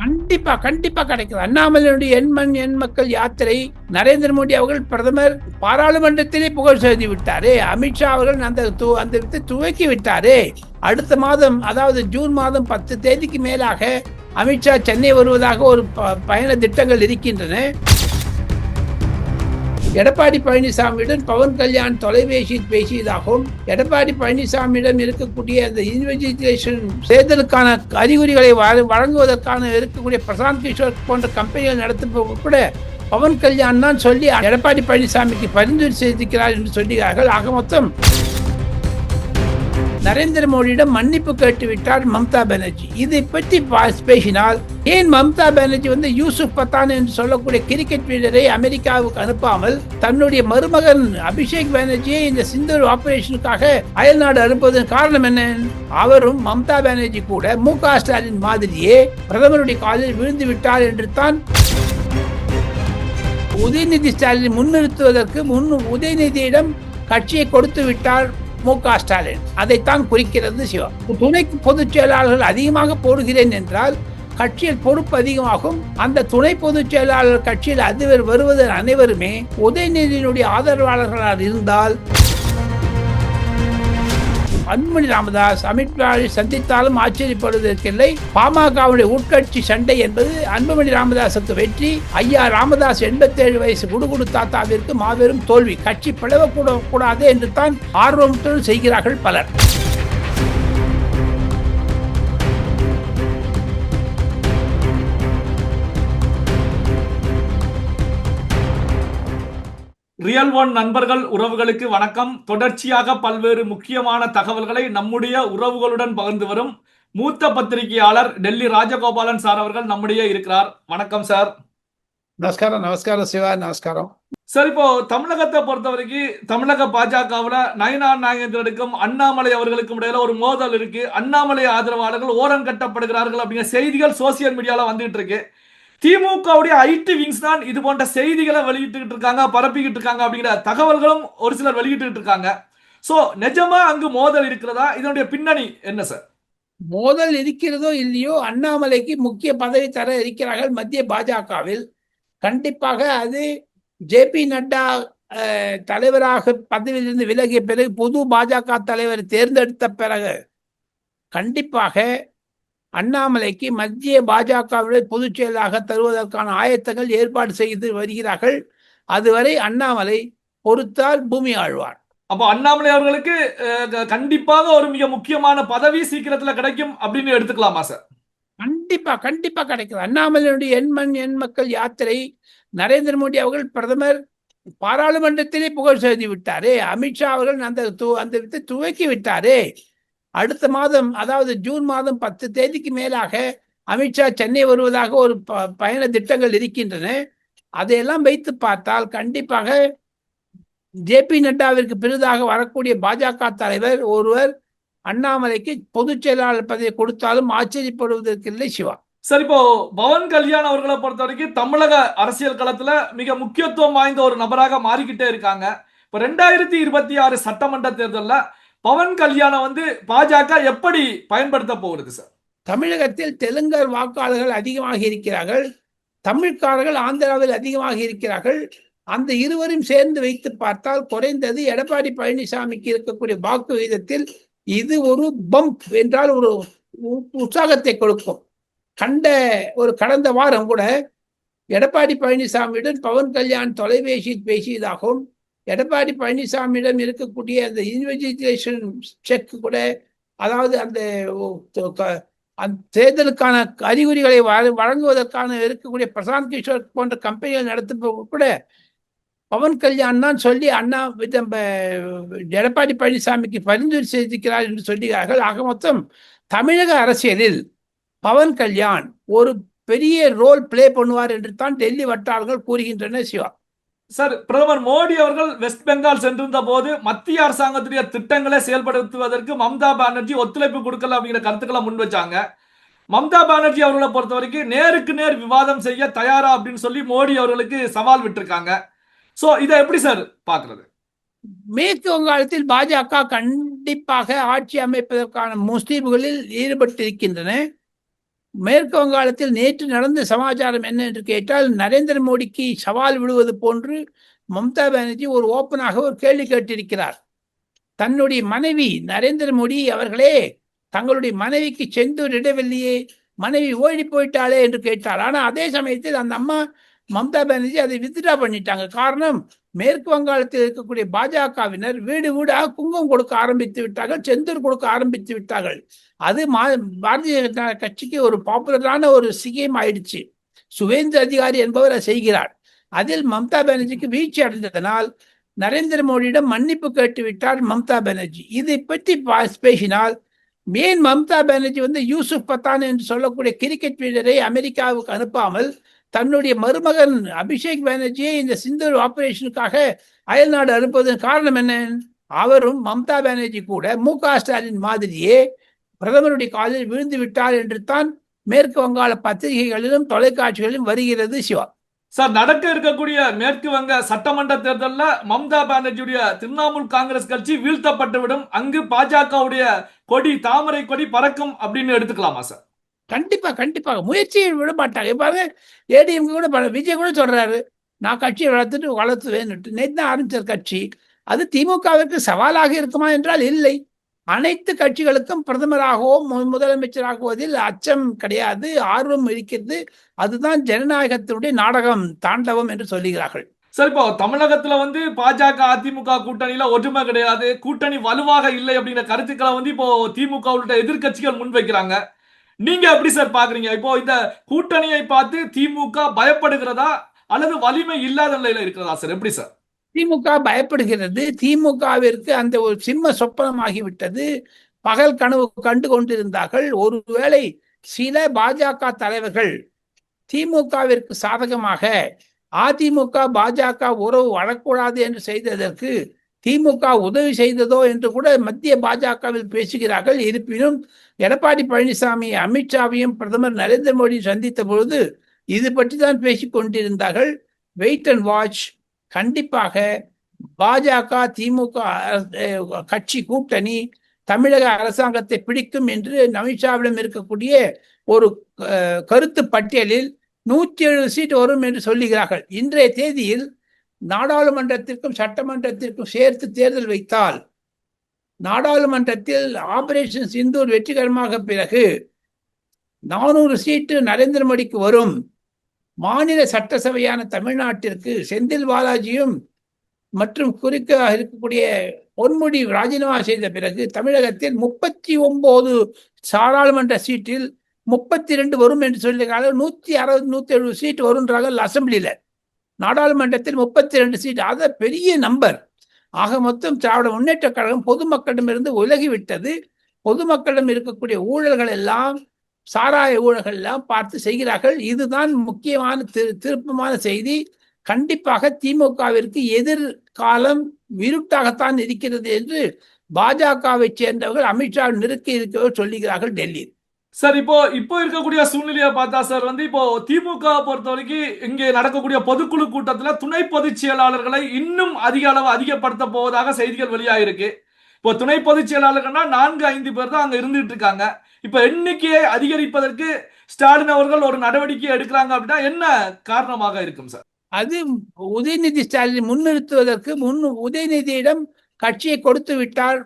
கண்டிப்பா கண்டிப்பா கிடைக்கும். அண்ணாமலையுடைய எண்மண் எண் மக்கள் யாத்திரை நரேந்திர மோடி அவர்கள் பிரதமர் பாராளுமன்றத்திலே புகழ் செய்து விட்டாரே. அமித்ஷா அவர்கள் அந்த அந்த துவக்கி விட்டாரே. அடுத்த மாதம் அதாவது ஜூன் மாதம் பத்து தேதிக்கு மேலாக அமித்ஷா சென்னை வருவதாக ஒரு ப- பயண திட்டங்கள் இருக்கின்றன. எடப்பாடி பழனிசாமியுடன் பவன் கல்யாண் தொலைபேசியில் பேசியதாகவும் எடப்பாடி பழனிசாமியிடம் இருக்கக்கூடிய அந்த இன்வெஸ்டிகேஷன் தேர்தலுக்கான அறிகுறிகளை வழங்குவதற்கான இருக்கக்கூடிய பிரசாந்த் கிஷோர் போன்ற கம்பெனிகள் நடத்தும் கூட பவன் கல்யாண் தான் சொல்லி எடப்பாடி பழனிசாமிக்கு பரிந்துரை செய்திருக்கிறார் என்று சொல்கிறார்கள் ஆக மொத்தம் நரேந்திர மோடியிடம் மன்னிப்பு கேட்டுவிட்டார் மம்தா பானர்ஜி. இதை பற்றி பா- பேசினால் ஏன் மம்தா பானர்ஜி வந்து யூசுப் பத்தான் என்று சொல்லக்கூடிய கிரிக்கெட் வீரரை அமெரிக்காவுக்கு அனுப்பாமல் தன்னுடைய மருமகன் அபிஷேக் பானர்ஜியை இந்த சிந்தூர் ஆபரேஷனுக்காக அயல்நாடு அனுப்புவதன் காரணம் என்ன? அவரும் மம்தா பானர்ஜி கூட மு க ஸ்டாலின் மாதிரியே பிரதமருடைய காலில் விழுந்து விட்டார் என்று தான் உதயநிதி ஸ்டாலின் முன்னிறுத்துவதற்கு முன் உதயநிதியிடம் கட்சியை கொடுத்து விட்டார். மு க. ஸ்டாலின். அதைத்தான் குறிக்கிறது சிவா துணை பொதுச் செயலாளர்கள் அதிகமாக போடுகிறேன் என்றால் கட்சியில் பொறுப்பு அதிகமாகும். அந்த துணை பொதுச் செயலாளர் கட்சியில் அதிபர் வருவதன் அனைவருமே உதயநிதியினுடைய ஆதரவாளர்களாக இருந்தால் அன்புமணி ராமதாஸ் அமித்ஷாவை சந்தித்தாலும் ஆச்சரியப்படுவதற்கில்லை. பாமகவுடைய உட்கட்சி சண்டை என்பது அன்புமணி ராமதாசுக்கு வெற்றி. ஐயா ராமதாஸ் எண்பத்தேழு வயசு குடுகுடு தாத்தாவிற்கு மாபெரும் தோல்வி. கட்சி பிளவக்கூட கூடாது என்று தான் ஆர்வத்துடன் செய்கிறார்கள் பலர். ரியல் ஒன் நண்பர்கள் உறவுகளுக்கு வணக்கம். தொடர்ச்சியாக பல்வேறு முக்கியமான தகவல்களை நம்முடைய உறவுகளுடன் பகிர்ந்து வரும் மூத்த பத்திரிகையாளர் டெல்லி ராஜகோபாலன் சார் அவர்கள் நம்முடைய இருக்கிறார். வணக்கம் சார். நமஸ்காரம் நமஸ்காரம் சிவா நமஸ்காரம். சார் இப்போ தமிழகத்தை பொறுத்த வரைக்கும் தமிழக பாஜகவுல நயனா நாகேந்திரனுக்கும் அண்ணாமலை அவர்களுக்கும் இடையில ஒரு மோதல் இருக்கு. அண்ணாமலை ஆதரவாளர்கள் ஓரம் கட்டப்படுகிறார்கள் அப்படிங்கிற செய்திகள் சோசியல் மீடியால வந்துகிட்டு இருக்கு. திமுகவுடைய ஐடி விங்ஸ் தான் இது போன்ற செய்திகளை வெளியிட்டுக்கிட்டு இருக்காங்க பரப்பிக்கிட்டு இருக்காங்க அப்படிங்கிற தகவல்களும் ஒரு சிலர் வெளியிட்டு இருக்காங்க. சோ நிஜமா அங்கு மோதல் இருக்கிறதா? இதனுடைய பின்னணி என்ன சார் மோதல் இருக்கிறதோ இல்லையோ அண்ணாமலைக்கு முக்கிய பதவி தர இருக்கிறார்கள் மத்திய பாஜகவில். கண்டிப்பாக அது ஜே பி நட்டா தலைவராக பதவியிலிருந்து விலகிய பிறகு புது பாஜக தலைவர் தேர்ந்தெடுத்த பிறகு கண்டிப்பாக அண்ணாமலைக்கு மத்திய பாஜகவுடைய பொதுச் செயலாக தருவதற்கான ஆயத்தங்கள் ஏற்பாடு செய்து வருகிறார்கள். அதுவரை அண்ணாமலை பொறுத்தால் பூமி ஆழ்வார். அப்போ அண்ணாமலை அவர்களுக்கு கண்டிப்பாக ஒரு மிக முக்கியமான பதவி சீக்கிரத்துல கிடைக்கும் அப்படின்னு எடுத்துக்கலாமா சார்? கண்டிப்பா கண்டிப்பா கிடைக்கும். அண்ணாமலையுடைய எண்மண் எண் மக்கள் யாத்திரை நரேந்திர மோடி அவர்கள் பிரதமர் பாராளுமன்றத்திலே புகழ் செய்து விட்டாரே. அமித்ஷா அவர்கள் அந்த அந்த துவக்கி விட்டாரே. அடுத்த மாதம் அதாவது ஜூன் மாதம் பத்து தேதிக்கு மேலாக அமித்ஷா சென்னை வருவதாக ஒரு ப- பயண திட்டங்கள் இருக்கின்றன. அதையெல்லாம் வைத்து பார்த்தால் கண்டிப்பாக ஜே பி நட்டாவிற்கு பெரிதாக வரக்கூடிய பாஜக தலைவர் ஒருவர் அண்ணாமலைக்கு பொதுச் செயலாளர் பதவியை கொடுத்தாலும் ஆச்சரியப்படுவதற்கில்லை சிவா. சார் இப்போ பவன் கல்யாண் அவர்களை பொறுத்த வரைக்கும் தமிழக அரசியல் களத்துல மிக முக்கியத்துவம் வாய்ந்த ஒரு நபராக மாறிக்கிட்டே இருக்காங்க. இப்ப ரெண்டாயிரத்தி இருபத்தி ஆறு சட்டமன்ற தேர்தலில் பவன் கல்யாணம் வந்து பாஜக எப்படி பயன்படுத்த போகிறது சார்? தமிழகத்தில் தெலுங்கர் வாக்காளர்கள் அதிகமாக இருக்கிறார்கள் தமிழ்காரர்கள் ஆந்திராவில் அதிகமாக இருக்கிறார்கள். அந்த இருவரும் சேர்ந்து வைத்து பார்த்தால் குறைந்தது எடப்பாடி பழனிசாமிக்கு இருக்கக்கூடிய வாக்கு விகிதத்தில் இது ஒரு பம்ப் என்றால் ஒரு உ- உற்சாகத்தை கொடுக்கும். கண்ட ஒரு கடந்த வாரம் கூட எடப்பாடி பழனிசாமியுடன் பவன் கல்யாண் தொலைபேசியில் பேசியதாகவும் எடப்பாடி பழனிசாமியிடம் இருக்கக்கூடிய அந்த இன்வெஜிடேஷன் செக் கூட அதாவது அந்த க- அந்த தேர்தலுக்கான அறிகுறிகளை வழங்குவதற்கான இருக்கக்கூடிய பிரசாந்த் கிஷோர் போன்ற கம்பெனிகள் நடத்தும் கூட பவன் கல்யாண் தான் சொல்லி அண்ணா வித- எடப்பாடி பழனிசாமிக்கு பரிந்துரை செய்திருக்கிறார் என்று சொல்கிறார்கள் ஆக மொத்தம் தமிழக அரசியலில் பவன் கல்யாண் ஒரு பெரிய ரோல் ப்ளே பண்ணுவார் என்று தான் டெல்லி வட்டாரங்கள் கூறுகின்றன சிவா. சார் பிரதமர் மோடி அவர்கள் வெஸ்ட் பெங்கால் சென்றிருந்த போது மத்திய அரசாங்கத்துடைய திட்டங்களை செயல்படுத்துவதற்கு மம்தா பானர்ஜி ஒத்துழைப்பு கொடுக்கல அப்படிங்கிற கருத்துக்களை முன் வச்சாங்க. மம்தா பானர்ஜி அவர்களை பொறுத்த வரைக்கும் நேருக்கு நேர் விவாதம் செய்ய தயாரா அப்படின்னு சொல்லி மோடி அவர்களுக்கு சவால் விட்டுருக்காங்க. சோ இதை எப்படி சார் பாக்குறது மேற்கு வங்காளத்தில் பாஜக கண்டிப்பாக ஆட்சி அமைப்பதற்கான முஸ்லீம்களில் ஈடுபட்டிருக்கின்றன. மேற்கு வங்காளத்தில் நேற்று நடந்த சமாச்சாரம் என்ன என்று கேட்டால் நரேந்திர மோடிக்கு சவால் விடுவது போன்று மம்தா பானர்ஜி ஒரு ஓப்பனாக ஒரு கேள்வி கேட்டிருக்கிறார். தன்னுடைய மனைவி நரேந்திர மோடி அவர்களே தங்களுடைய மனைவிக்கு செந்தூர் இடவில்லையே மனைவி ஓடி போயிட்டாளே என்று கேட்டார். ஆனால் அதே சமயத்தில் அந்த அம்மா மம்தா பானர்ஜி அதை வித்ட்ரா பண்ணிட்டாங்க. காரணம் மேற்கு வங்காளத்தில் இருக்கக்கூடிய பாஜகவினர் வீடு வீடாக குங்குமம் கொடுக்க ஆரம்பித்து விட்டார்கள் செந்தூர் கொடுக்க ஆரம்பித்து விட்டார்கள். அது மா பாரதிய ஜனதா கட்சிக்கு ஒரு பாப்புலரான ஒரு சிகியம் ஆயிடுச்சு. சுவேந்து அதிகாரி என்பவர் செய்கிறார். அதில் மம்தா பானர்ஜிக்கு வீழ்ச்சி அடைந்ததனால் நரேந்திர மோடியிடம் மன்னிப்பு கேட்டு விட்டார் மம்தா பானர்ஜி. இதை பற்றி பா- பேசினால் ஏன் மம்தா பானர்ஜி வந்து யூசுப் பத்தான் என்று சொல்லக்கூடிய கிரிக்கெட் வீரரை அமெரிக்காவுக்கு அனுப்பாமல் தன்னுடைய மருமகன் அபிஷேக் பானர்ஜியை இந்த சிந்தூர் ஆபரேஷனுக்காக அயல்நாடு அனுப்புவதன் காரணம் என்ன? அவரும் மம்தா பானர்ஜி கூட மு க ஸ்டாலின் மாதிரியே பிரதமருடைய காலில் விழுந்து விட்டார் என்று தான் மேற்கு வங்காள பத்திரிகைகளிலும் தொலைக்காட்சிகளிலும் வருகிறது சிவா. சார் நடக்க இருக்கக்கூடிய மேற்கு வங்க சட்டமன்ற தேர்தல்ல மம்தா பானர்ஜியுடைய திரிணாமுல் காங்கிரஸ் கட்சி வீழ்த்தப்பட்டு விடும் அங்கு பாஜகவுடைய கொடி தாமரை கொடி பறக்கும் அப்படின்னு எடுத்துக்கலாமா சார்? கண்டிப்பா கண்டிப்பாக முயற்சியை விட மாட்டாங்க. பாருங்க ஏடிஎம் கூட விஜய் கூட சொல்றாரு நான் கட்சியை வளர்த்துட்டு வளர்த்துவேன்னுட்டு. நேற்று தான் ஆரம்பிச்சார் கட்சி. அது திமுகவிற்கு சவாலாக இருக்குமா என்றால் இல்லை. அனைத்து கட்சிகளுக்கும் பிரதமராகவோ முதலமைச்சராகுவதில் அச்சம் கிடையாது ஆர்வம் இருக்கிறது அதுதான் ஜனநாயகத்தினுடைய நாடகம் தாண்டவம் என்று சொல்லுகிறார்கள். சார் இப்போ தமிழகத்துல வந்து பாஜக அதிமுக கூட்டணியில ஒற்றுமை கிடையாது கூட்டணி வலுவாக இல்லை அப்படிங்கிற கருத்துக்களை வந்து இப்போ திமுக உள்ளிட்ட எதிர்க்கட்சிகள் முன்வைக்கிறாங்க. நீங்க எப்படி சார் பாக்குறீங்க? இப்போ இந்த கூட்டணியை பார்த்து திமுக பயப்படுகிறதா அல்லது வலிமை இல்லாத நிலையில இருக்கிறதா சார்? எப்படி சார்? திமுக பயப்படுகிறது. திமுகவிற்கு அந்த ஒரு சிம்ம சொப்பனமாகிவிட்டது. பகல் கனவு கண்டு கொண்டிருந்தார்கள். ஒருவேளை சில பாஜக தலைவர்கள் திமுகவிற்கு சாதகமாக அதிமுக பாஜக உறவு வரக்கூடாது என்று செய்ததற்கு திமுக உதவி செய்ததோ என்று கூட மத்திய பாஜகவில் பேசுகிறார்கள். இருப்பினும் எடப்பாடி பழனிசாமி அமித்ஷாவையும் பிரதமர் நரேந்திர மோடி சந்தித்த பொழுது இது பற்றி தான் பேசிக் கொண்டிருந்தார்கள் வெயிட் அண்ட் வாட்ச் கண்டிப்பாக பாஜக திமுக கட்சி கூட்டணி தமிழக அரசாங்கத்தை பிடிக்கும் என்று நமிஷாவிடம் இருக்கக்கூடிய ஒரு கருத்து பட்டியலில் நூற்றி எழுபது சீட் வரும் என்று சொல்லுகிறார்கள். இன்றைய தேதியில் நாடாளுமன்றத்திற்கும் சட்டமன்றத்திற்கும் சேர்த்து தேர்தல் வைத்தால் நாடாளுமன்றத்தில் ஆபரேஷன் சிந்தூர் வெற்றிகரமாக பிறகு நானூறு சீட்டு நரேந்திர மோடிக்கு வரும். மாநில சட்டசபையான தமிழ்நாட்டிற்கு செந்தில் பாலாஜியும் மற்றும் குறுக்க இருக்கக்கூடிய பொன்முடி ராஜினாமா செய்த பிறகு தமிழகத்தில் முப்பத்தி ஒன்பது நாடாளுமன்ற சீட்டில் முப்பத்தி ரெண்டு வரும் என்று சொல்லியிருக்காங்க நூற்றி அறுபது நூற்றி எழுபது சீட் வரும்ன்றாங்க அசம்பிளியில். நாடாளுமன்றத்தில் முப்பத்தி ரெண்டு சீட். அதை பெரிய நம்பர். ஆக மொத்தம் திராவிட முன்னேற்ற கழகம் பொதுமக்களிடமிருந்து விலகிவிட்டது. பொதுமக்களிடம் இருக்கக்கூடிய ஊழல்கள் எல்லாம் சாராய ஊழல்கள்லாம் பார்த்து செய்கிறார்கள். இதுதான் முக்கியமான திரு திருப்பமான செய்தி. கண்டிப்பாக திமுகவிற்கு எதிர்காலம் இருட்டாகத்தான் இருக்கிறது என்று பாஜகவை சேர்ந்தவர்கள் அமித்ஷா நெருக்கி இருக்கவர் சொல்லுகிறார்கள் டெல்லி. சார் இப்போ இப்போ இருக்கக்கூடிய சூழ்நிலையை பார்த்தா சார் வந்து இப்போ திமுக பொறுத்த வரைக்கும் இங்கே நடக்கக்கூடிய பொதுக்குழு கூட்டத்தில் துணை பொதுச் செயலாளர்களை இன்னும் அதிக அளவு அதிகப்படுத்த போவதாக செய்திகள் வெளியாயிருக்கு. இப்போ துணை பொதுச் செயலாளர்கள்னா நான்கு ஐந்து பேர் தான் அங்க இருந்துட்டு இருக்காங்க. இப்போ எண்ணிக்கையை அதிகரிப்பதற்கு ஸ்டாலின் அவர்கள் ஒரு நடவடிக்கை எடுக்கிறாங்க அப்படின்னா என்ன காரணமாக இருக்கும் சார்? அது உதயநிதி ஸ்டாலின் முன்னிறுத்துவதற்கு முன் உதயநிதியிடம் கட்சியை கொடுத்து விட்டார்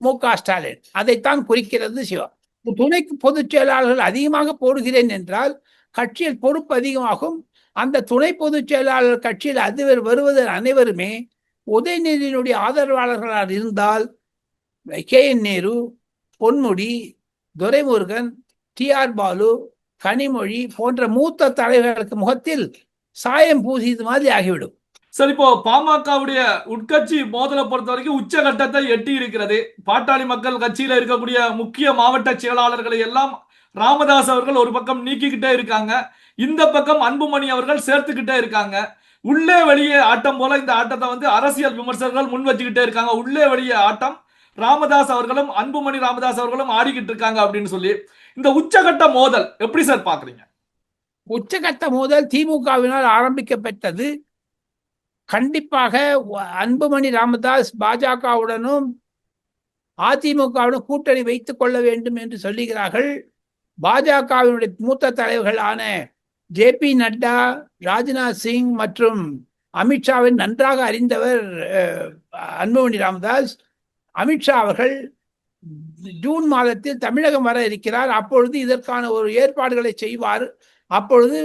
மு க ஸ்டாலின். அதைத்தான் குறிக்கிறது சிவா. துணை பொதுச் செயலாளர்கள் அதிகமாக போடுகிறேன் என்றால் கட்சியில் பொறுப்பு அதிகமாகும். அந்த துணை பொதுச் செயலாளர் கட்சியில் அதிபர் வருவதன் அனைவருமே உதயநிதியினுடைய ஆதரவாளர்களாக இருந்தால் K N Nehru Ponmudi Duraimurugan T R Baalu Kanimozhi போன்ற மூத்த தலைவர்களுக்கு முகத்தில் சாயம் பூசியது மாதிரி ஆகிவிடும். சரி இப்போ பாமகவுடைய உட்கட்சி மோதலை பொறுத்த வரைக்கும் உச்சகட்டத்தை எட்டி இருக்கிறது பாட்டாளி மக்கள் கட்சியில இருக்கக்கூடிய முக்கிய மாவட்ட செயலாளர்களை எல்லாம் ராமதாஸ் அவர்கள் ஒரு பக்கம் நீக்கிக்கிட்டே இருக்காங்க. இந்த பக்கம் அன்புமணி அவர்கள் சேர்த்துக்கிட்டே இருக்காங்க. உள்ளே வெளியே ஆட்டம் போல இந்த ஆட்டத்தை வந்து அரசியல் விமர்சகர்கள் முன் வச்சுக்கிட்டே இருக்காங்க. உள்ளே வெளியே ஆட்டம் ராமதாஸ் அவர்களும் அன்புமணி ராமதாஸ் அவர்களும் ஆடிக்கிட்டு இருக்காங்க அப்படின்னு சொல்லி இந்த உச்சகட்ட மோதல் எப்படி சார் பாக்குறீங்க உச்சகட்ட மோதல் திமுகவினால் ஆரம்பிக்கப்பட்டது. கண்டிப்பாக அன்புமணி ராமதாஸ் பாஜகவுடனும் அதிமுகவுடன் கூட்டணி வைத்துக் கொள்ள வேண்டும் என்று சொல்லுகிறார்கள். பாஜகவினுடைய மூத்த தலைவர்களான ஜே பி நட்டா ராஜ்நாத் சிங் மற்றும் அமித்ஷாவை நன்றாக அறிந்தவர் அன்புமணி ராமதாஸ். அமித்ஷா அவர்கள் ஜூன் மாதத்தில் தமிழகம் வர இருக்கிறார். அப்பொழுது இதற்கான ஒரு ஏற்பாடுகளை செய்வார். அப்பொழுது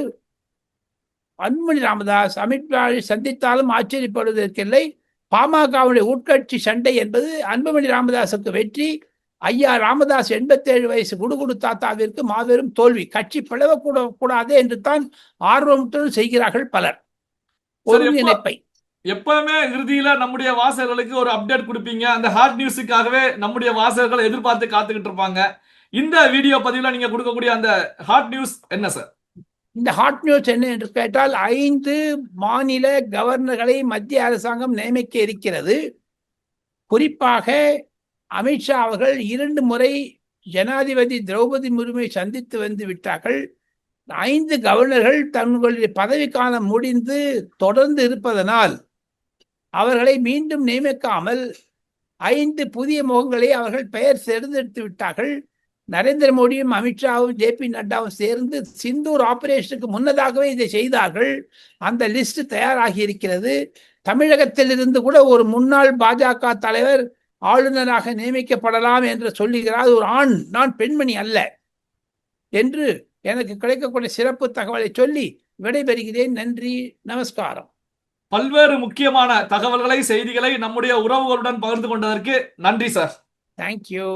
அன்புமணி ராமதாஸ் அமித்ஷாவை சந்தித்தாலும் ஆச்சரியப்படுவதற்கில்லை. பாமகவுடைய உட்கட்சி சண்டை என்பது அன்புமணி ராமதாஸுக்கு வெற்றி. ஐயா ராமதாஸ் எண்பத்தேழு வயசு குடுகுடு தாத்தாவிற்கு மாபெரும் தோல்வி. கட்சி பிளவக்கூட கூடாது என்று தான் ஆர்வமுடன் செய்கிறார்கள் பலர். ஒருங்கிணைப்பை. எப்பவுமே இறுதியில நம்முடைய வாசகர்களுக்கு ஒரு அப்டேட் கொடுப்பீங்க. அந்த ஹாட் நியூஸுக்காகவே நம்முடைய வாசகர்கள் எதிர்பார்த்து காத்துக்கிட்டு இருப்பாங்க. இந்த வீடியோ பதிவுல நீங்க கொடுக்கக்கூடிய அந்த ஹாட் நியூஸ் என்ன சார் இந்த ஹாட் நியூஸ் என்ன என்று கேட்டால் ஐந்து மாநில கவர்னர்களை மத்திய அரசாங்கம் நியமிக்க இருக்கிறது. குறிப்பாக அமித்ஷா அவர்கள் இரண்டு முறை ஜனாதிபதி திரௌபதி முர்மை சந்தித்து வந்து விட்டார்கள். ஐந்து கவர்னர்கள் தங்களுடைய பதவிக்காலம் முடிந்து தொடர்ந்து இருப்பதனால் அவர்களை மீண்டும் நியமிக்காமல் ஐந்து புதிய முகங்களை அவர்கள் பெயர் தேர்ந்தெடுத்து விட்டார்கள். நரேந்திர மோடியும் அமித்ஷாவும் ஜே பி நட்டாவும் சேர்ந்து சிந்தூர் ஆபரேஷனுக்கு முன்னதாகவே இதை செய்தார்கள். அந்த லிஸ்ட் தயாராகி இருக்கிறது. தமிழகத்திலிருந்து கூட ஒரு முன்னாள் பாஜக தலைவர் ஆளுநராக நியமிக்கப்படலாம் என்று சொல்லுகிறார். ஒரு ஆண் நான் பெண்மணி அல்ல என்று எனக்கு கிடைக்கக்கூடிய சிறப்பு தகவலை சொல்லி விடைபெறுகிறேன். நன்றி நமஸ்காரம். பல்வேறு முக்கியமான தகவல்களை செய்திகளை நம்முடைய உறவுகளுடன் பகிர்ந்து கொண்டதற்கு நன்றி சார். தேங்க்யூ